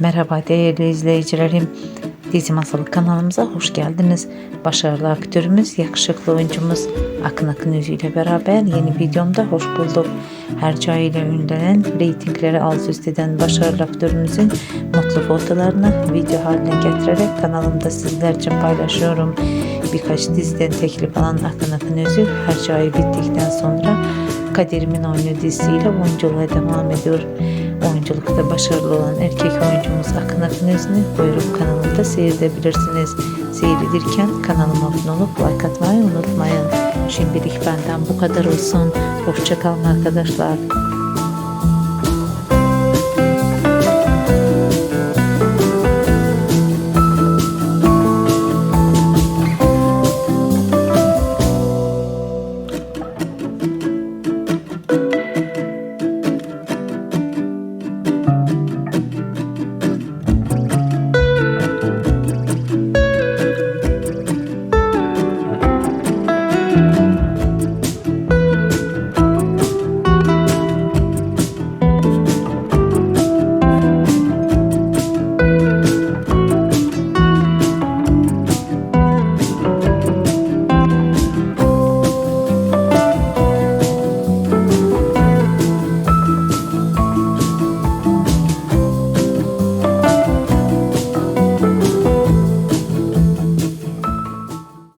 Merhaba değerli izleyicilerim. Dizi Masalı kanalımıza hoş geldiniz. Başarılı aktörümüz, yakışıklı oyuncumuz Akın Akın Özü ile beraber yeni videomda hoş bulduk. Hercai ile ünlenen, reytingleri alt üst eden başarılı aktörümüzün mutlu fotolarını video haline getirerek kanalımda sizler için paylaşıyorum. Birkaç diziden teklif alan Akın Akın Özü, Hercai bittikten sonra Kaderim'in oyunu dizisiyle oyunculuğa devam ediyor. Oyunculukta başarılı olan erkek oyuncumuz Akın Akın Özünü buyurup kanalımda seyredebilirsiniz. Seyredirken kanalıma abone olup like atmayı unutmayın. Şimdilik benden bu kadar olsun. Hoşçakalın arkadaşlar.